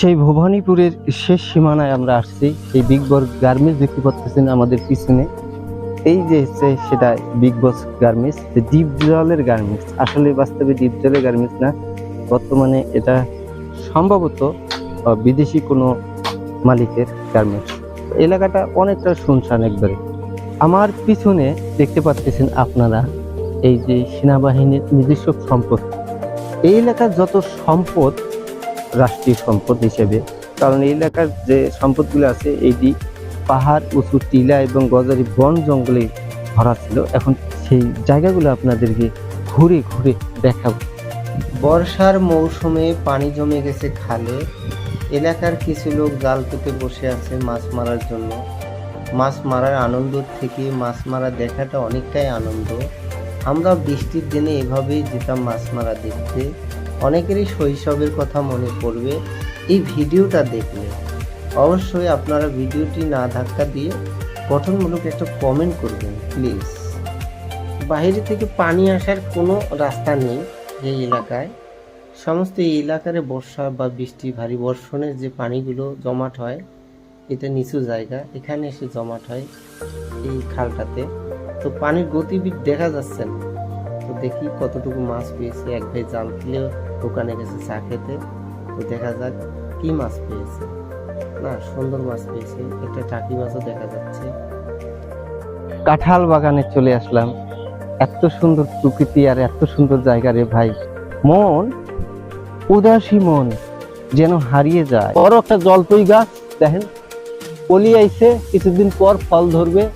সেই ভবানীপুরের শেষ সীমানায় আমরা আসছি, সেই বিগ বস গার্মেন্টস দেখতে পাচ্ছেন আমাদের পিছনে। এই যে হচ্ছে সেটা বিগ বস গার্মেন্টস ডিপ জলের গার্মেন্টস আসলে বাস্তবে ডিপ জলের গার্মেন্টস না, বর্তমানে এটা সম্ভবত বিদেশি কোনো মালিকের গার্মেন্টস এলাকাটা অনেকটা শুনশান একবারে। আমার পিছনে দেখতে পাচ্ছেন আপনারা, এই যে সেনাবাহিনীর নিজস্ব সম্পদ। এই এলাকার যত সম্পদ রাষ্ট্রীয় সম্পদ হিসেবে। কারণ এই এলাকার যে সম্পদগুলো আছে এইটি পাহাড়, উঁচু টিলা এবং গজারি বন জঙ্গলে ভরা ছিল। এখন সেই জায়গাগুলো আপনাদেরকে ঘুরে ঘুরে দেখাবো। বর্ষার মৌসুমে পানি জমে গেছে খালে। এলাকার কিছু লোক জাল পেতে বসে আছে মাছ মারার জন্য। মাছ মারার আনন্দ থেকে মাছ মারা দেখাটা অনেকটাই আনন্দ। আমরা বৃষ্টির দিনে এভাবেই যেতাম মাছ মারা দেখতে। অনেকেরই শৈশবের কথা মনে পড়বে। এই ভিডিওটা দেখলে অবশ্যই আপনারা ভিডিওটি না ধাক্কা দিয়ে গঠনমূলক একটা কমেন্ট করবেন প্লিজ বাইরে থেকে পানি আসার কোনো রাস্তা নেই এই এলাকায়। সমস্ত এই এলাকার বর্ষা বা বৃষ্টি, ভারী বর্ষণের যে পানিগুলো জমাট হয়, এটা নিচু জায়গা, এখানে এসে জমাট হয় এই খালটাতে। তো পানির গতিবিধ দেখা যাচ্ছে না। তো দেখি কতটুকু মাছ পেয়েছে, এক ভাই জাল ফেলেও দোকানে গেছে চা খেতে। তো দেখা যাক কি মাছ পেয়েছে। না, সুন্দর মাছ পেয়েছে। একটা টাকি মাছও দেখা যাচ্ছে। কাঁঠাল বাগানে চলে আসলাম। এত সুন্দর প্রকৃতি আর এত সুন্দর জায়গা রে ভাই। মন, উদাসী মন যেন হারিয়ে যায়। বড় একটা জলপই গাছ, দেখেন কলি আইছে, কিছুদিন পর ফল ধরবে।